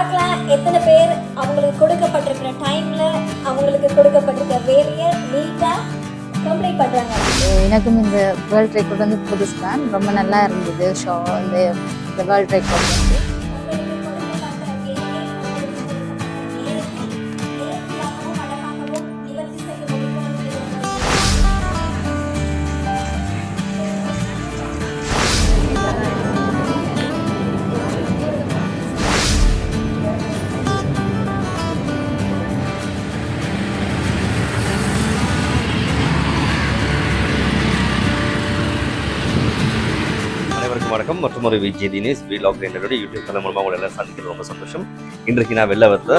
பார்க்கலாம். எத்தனை பேர் அவங்களுக்கு கொடுக்கப்பட்டிருக்கிற டைம்ல அவங்களுக்கு கொடுக்கப்பட்டிருக்கிற வேலையை நீட்டா கம்ப்ளீட் பண்ணுறாங்க எனக்கும் இந்த வேர்ல்ட் ரெக்கார்ட் வந்து புதுசு தான் ரொம்ப நல்லா இருந்தது. ஷோ வந்து இந்த வேர்ல்ட் ரெக்கார்ட் வந்து. அனைவருக்கும் வணக்கம். மற்றும் ஒரு விஜய் தினேஷ் வீலாக் என்னோட யூடியூப் சேனல் மூலமாக உங்களை எல்லாம் சந்திக்கிறது ரொம்ப சந்தோஷம். இன்றைக்கு நான் வெளில வந்து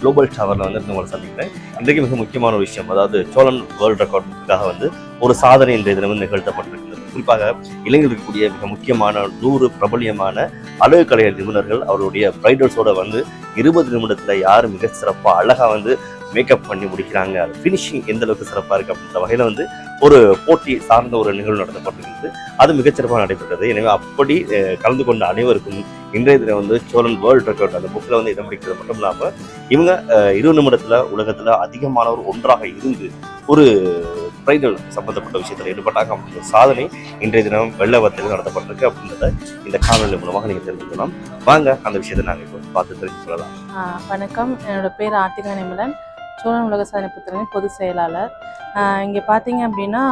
குளோபல் டவரில் வந்து உங்களை சந்திக்கிறேன். இன்றைக்கு மிக முக்கியமான ஒரு விஷயம் அதாவது சோழன் வேர்ல்ட் ரெக்கார்டுக்காக வந்து ஒரு சாதனை இன்றைய தினம் வந்து நிகழ்த்தப்பட்டிருக்கிறது. குறிப்பாக இலங்கையில் இருக்கக்கூடிய மிக முக்கியமான நூறு பிரபலியமான அழகு கலை நிபுணர்கள் அவருடைய பிரைடல்ஸோட வந்து இருபது நிமிடத்தில் யார் மிக சிறப்பாக அழகாக வந்து மேக்கப் பண்ணி முடிக்கிறாங்க. அது ஃபினிஷிங் எந்த அளவுக்கு சிறப்பாக இருக்குது அப்படின்ற வகையில் வந்து ஒரு போட்டி சார்ந்த ஒரு நிகழ்வு நடத்தப்பட்டிருக்கிறது அது மிகச்சிறப்பாக நடைபெற்றது. எனவே அப்படி கலந்து கொண்ட அனைவருக்கும் இன்றைய தினம் வந்து சோழன் வேர்ல்ட் ரெக்கார்ட் அந்த புக்கில் வந்து இடம் பிடிக்கிறது மட்டும் இல்லாமல் இவங்க இருபது நிமிடத்தில் உலகத்தில் அதிகமானவர் ஒன்றாக இருந்து ஒரு பிரைடல் சம்பந்தப்பட்ட விஷயத்தில் ஈடுபட்டாங்க. அப்படின்ற சாதனை இன்றைய தினம் வெள்ளவத்தில் நடத்தப்பட்டிருக்கு. அப்படின்றத இந்த காணொலி மூலமாக நீங்கள் தெரிஞ்சுக்கலாம் வாங்க அந்த விஷயத்தை நாங்கள் இப்போ பார்த்து தெரிஞ்சு வணக்கம். என்னோட பேர் ஆர்த்திகா நிமலன். சோழன் உலக சாதனை புத்திரனின் பொது செயலாளர். இங்கே பார்த்தீங்க அப்படின்னா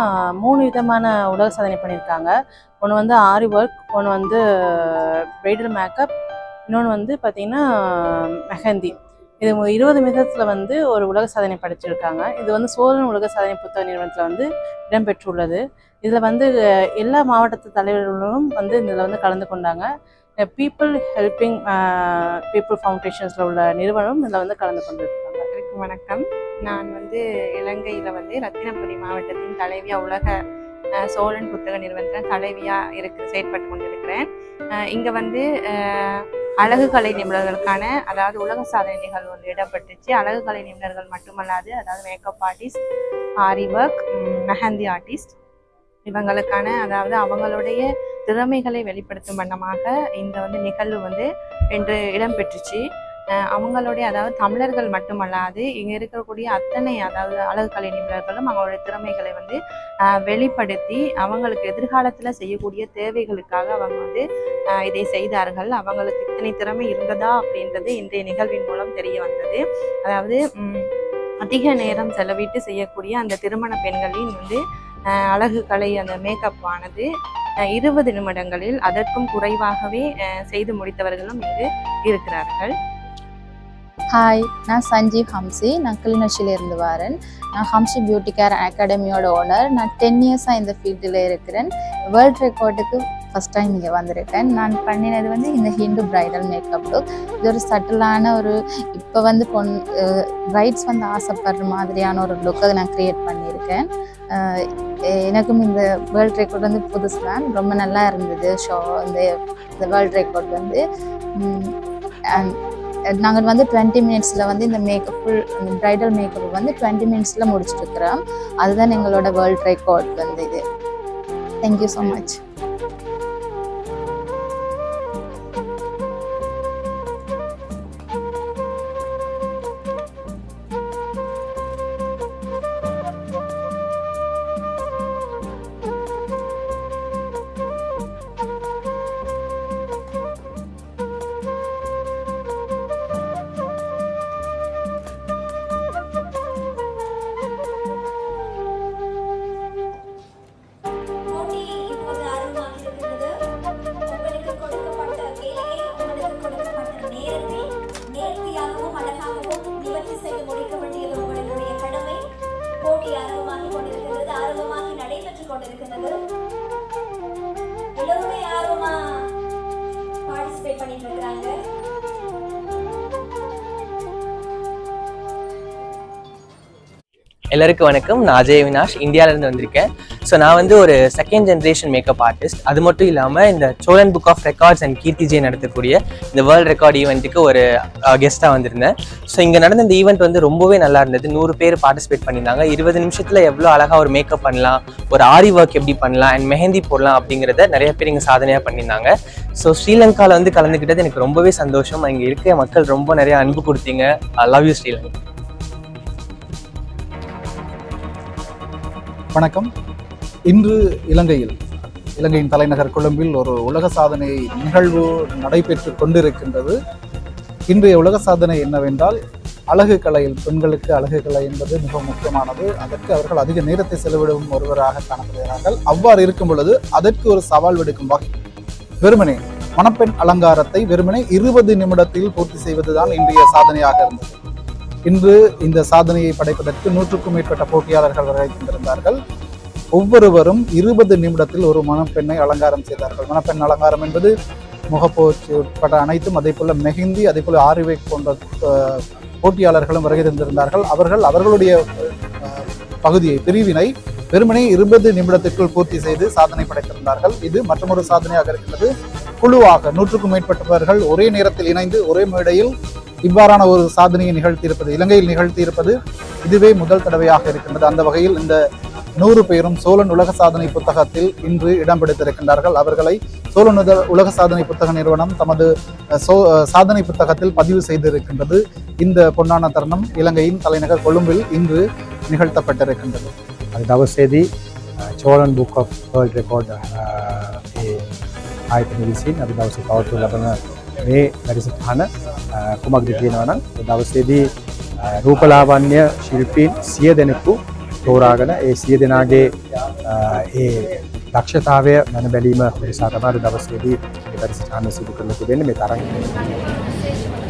மூணு விதமான உலக சாதனை பண்ணியிருக்காங்க. ஒன்று வந்து ஆரி ஒர்க் ஒன்று வந்து பிரைடல் மேக்கப் இன்னொன்று வந்து பார்த்தீங்கன்னா மெஹந்தி. இது இருபது விதத்தில் வந்து ஒரு உலக சாதனை படைச்சிருக்காங்க. இது வந்து சோழன் உலக சாதனை புத்தக நிறுவனத்தில் வந்து இடம்பெற்றுள்ளது. இதில் வந்து எல்லா மாவட்டத்து தலைவர்களும் வந்து இதில் வந்து கலந்து கொண்டாங்க. பீப்புள் ஹெல்பிங் பீப்புள் ஃபவுண்டேஷன்ஸில் உள்ள நிறுவனம் இதில் வந்து கலந்து கொண்டிருக்கு அனைவருக்கும் வணக்கம். நான் வந்து இலங்கையில் வந்து ரத்தினபுரி மாவட்டத்தின் தலைவியா உலக சோழன் புத்தக நிறுவனத்தில் தலைவியாக இருக்கு செயற்பட்டு கொண்டிருக்கிறேன். இங்கே வந்து அழகு கலை நிபுணர்களுக்கான அதாவது உலக சாதனை நிகழ்வு வந்து இடம்பெற்றுச்சு. அழகு கலை நிபுணர்கள் மட்டுமல்லாது அதாவது makeup artist aari work mehndi artist இவங்களுக்கான அதாவது அவங்களுடைய திறமைகளை வெளிப்படுத்தும் வண்ணமாக இந்த வந்து நிகழ்வு வந்து இன்று இடம்பெற்றுச்சு. அவங்களுடைய அதாவது தமிழர்கள் மட்டுமல்லாது இங்கே இருக்கக்கூடிய அத்தனை அதாவது அழகுக்கலை நிபுணர்களும் அவங்களுடைய திறமைகளை வந்து வெளிப்படுத்தி அவங்களுக்கு எதிர்காலத்தில் செய்யக்கூடிய தேவைகளுக்காக அவங்க வந்து இதை செய்தார்கள். அவங்களுக்கு இத்தனை திறமை இருந்ததா அப்படின்றது இன்றைய நிகழ்வின் மூலம் தெரிய வந்தது. அதாவது அதிக நேரம் செலவிட்டு செய்யக்கூடிய அந்த திருமண பெண்களின் வந்து அழகு கலை அந்த மேக்கப் ஆனது இருபது நிமிடங்களில் அதற்கும் குறைவாகவே செய்து முடித்தவர்களும் இங்கு இருக்கிறார்கள். ஹாய் நான் சஞ்சீவ் ஹம்சி. நான் கிளிநொச்சியிலேருந்து வரேன். நான் ஹம்சி பியூட்டி கேர் அகாடமியோட ஓனர் நான் டென் இயர்ஸாக இந்த ஃபீல்டில் இருக்கிறேன். வேர்ல்ட் ரெக்கார்டுக்கு ஃபஸ்ட் டைம் இங்கே வந்திருக்கேன். நான் பண்ணினது வந்து இந்த ஹிந்து பிரைடல் மேக்கப் லுக் இது ஒரு சட்டிலான ஒரு இப்போ வந்து பொன் பிரைட்ஸ் வந்து ஆசைப்படுற மாதிரியான ஒரு லுக்கை நான் க்ரியேட் பண்ணியிருக்கேன். எனக்கும் இந்த வேர்ல்ட் ரெக்கார்ட் வந்து புதுசு தான். ரொம்ப நல்லா இருந்தது. ஷோ இந்த இந்த வேர்ல்ட் ரெக்கார்ட் வந்து. அண்ட் நாங்கள் வந்து டுவெண்ட்டி மினிட்ஸில் வந்து இந்த மேக்கப் ஃபுல் ப்ரைடல் மேக்கப் வந்து டுவெண்ட்டி மினிட்ஸில் முடிச்சிட்ருக்குறோம் அதுதான் எங்களோட வேர்ல்ட் ரெக்கார்ட் வந்து இது. தேங்க்யூ ஸோ மச் எல்லாருக்கும் வணக்கம். நான் அஜய் அவினாஷ். இந்தியாவிலேருந்து வந்திருக்கேன். ஸோ நான் வந்து ஒரு செகண்ட் ஜென்ரேஷன் மேக்கப் ஆர்டிஸ்ட் அது மட்டும் இல்லாமல் இந்த Cholan book of records and Keerthi நடத்தக்கூடிய இந்த வேர்ல்ட் ரெக்கார்ட் ஈவெண்ட்டுக்கு ஒரு கெஸ்ட்டாக வந்திருந்தேன். ஸோ இங்கே நடந்த இந்த ஈவெண்ட் வந்து ரொம்பவே நல்லா இருந்தது. நூறு பேர் பார்ட்டிசிபேட் பண்ணியிருந்தாங்க. இருபது நிமிஷத்தில் எவ்வளோ அழகாக ஒரு மேக்கப் பண்ணலாம் ஒரு ஆரி ஒர்க் எப்படி பண்ணலாம் அண்ட் மெஹந்தி போடலாம் அப்படிங்கிறத நிறைய பேர் இங்கே சாதனையாக பண்ணியிருந்தாங்க. ஸோ ஸ்ரீலங்காவில் வந்து கலந்துக்கிட்டது எனக்கு ரொம்பவே சந்தோஷம் இங்கே இருக்க. மக்கள் ரொம்ப நிறைய அன்பு கொடுத்தீங்க. I love you Sri Lanka. வணக்கம். இன்று இலங்கையில் இலங்கையின் தலைநகர் கொழும்பில் ஒரு உலக சாதனை நிகழ்வு நடைபெற்று கொண்டிருக்கின்றது. இன்றைய உலக சாதனை என்னவென்றால் அழகு கலையில் பெண்களுக்கு அழகு கலை என்பது மிக முக்கியமானது. அதற்கு அவர்கள் அதிக நேரத்தை செலவிடும் ஒருவராக காணப்படுகிறார்கள். அவ்வாறு இருக்கும் பொழுது அதற்கு ஒரு சவால் விடுக்கும் வகை வெறுமனே மணப்பெண் அலங்காரத்தை வெறுமனே இருபது நிமிடத்தில் பூர்த்தி செய்வதுதான் இன்றைய சாதனையாக இருந்தது. இன்று இந்த சாதனையை படைப்பதற்கு நூற்றுக்கும் மேற்பட்ட போட்டியாளர்கள் வரை தந்திருந்தார்கள் ஒவ்வொருவரும் இருபது நிமிடத்தில் ஒரு மணப்பெண்ணை அலங்காரம் செய்தார்கள். மணப்பெண் அலங்காரம் என்பது முகப்போச்சு உட்பட அனைத்தும் அதே போல மெஹிந்தி அதே போல ஆரிவை போன்ற போட்டியாளர்களும் வருகை தந்திருந்தார்கள். அவர்கள் அவர்களுடைய பகுதியை பிரிவினை வெறுமனே இருபது நிமிடத்திற்குள் பூர்த்தி செய்து சாதனை படைத்திருந்தார்கள். இது மற்றொரு சாதனையாக இருக்கிறது குழுவாக நூற்றுக்கும் மேற்பட்டவர்கள் ஒரே நேரத்தில் இணைந்து ஒரே மேடையில் இவ்வாறான ஒரு சாதனையை நிகழ்த்தியிருப்பது இலங்கையில் நிகழ்த்தியிருப்பது இதுவே முதல் தடவையாக இருக்கின்றது. அந்த வகையில் இந்த நூறு பேரும் சோழன் உலக சாதனை புத்தகத்தில் இன்று இடம்பெடித்திருக்கின்றார்கள் அவர்களை சோழன் உலக சாதனை புத்தக நிறுவனம் தமது சோ சாதனை புத்தகத்தில் பதிவு செய்திருக்கின்றது. இந்த பொன்னான தருணம் இலங்கையின் தலைநகர் கொழும்பில் இன்று நிகழ்த்தப்பட்டிருக்கின்றது. அது செய்தி. Cholan book of world record ஆயிரத்தி நிகழ்ச்சி அது தவசி பவர்ஃபுல்லான மே பரிசுக்கான කුමක්ද කියනවනම් දවසේදී රූපලාවන්‍ය ශිල්පීන් සිය දෙනෙකු තෝරාගෙන ඒ සිය දෙනාගේ අ, ඒ දක්ෂතාවය මැන බැලීම නිසා තමයි අද දවසේදී මේ වැඩසටහන සිදු කරලා තිබෙන්නේ. මේ තරඟ